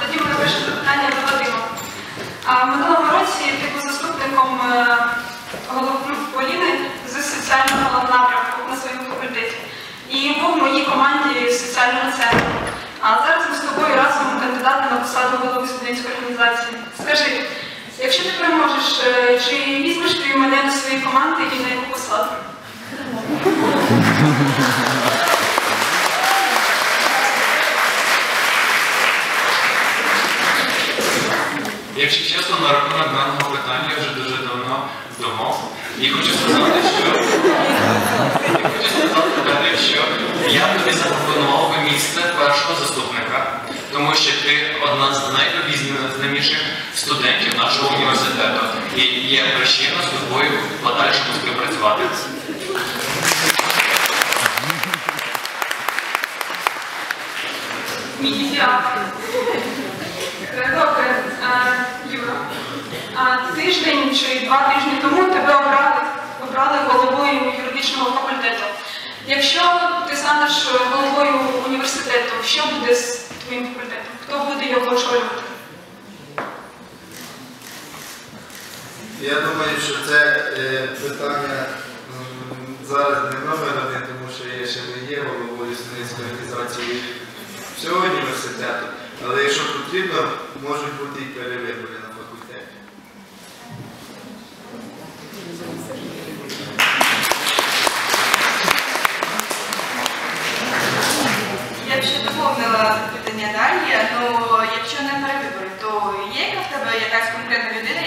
Тоді моє перше запитання до Вадима. В минулому році ти був заступником е, голови Поліни з соціального напрямку на своєму факультеті. І був в моїй команді соціального центру. А зараз ми з тобою разом кандидати на посаду голови студентської організації. Скажи, якщо ти переможеш, е, чи візьмеш ти мене до своєї команди і на яку посаду? Якщо чесно, на рахунок даного питання я вже дуже давно думав. І хочу сказати, що що я тобі запропонував би місце першого заступника, тому що ти одна з найобізнаніших студентів нашого університету. І є причина з тобою в подальшому співпрацювати. Мій дякую. Е, Добре, е, Юра. А тиждень чи два тижні тому тебе обрали, обрали головою юридичного факультету. Якщо ти станеш головою університету, що буде з твоїм факультетом? Хто буде його очолювати? Я думаю, що це е, питання зараз не номер один, тому що я ще не є головою студентської організації всього університету. Але якщо потрібно, можуть бути і перевибори. Е, ну якщо не перевибори, то є яка в тебе якась конкретна людина,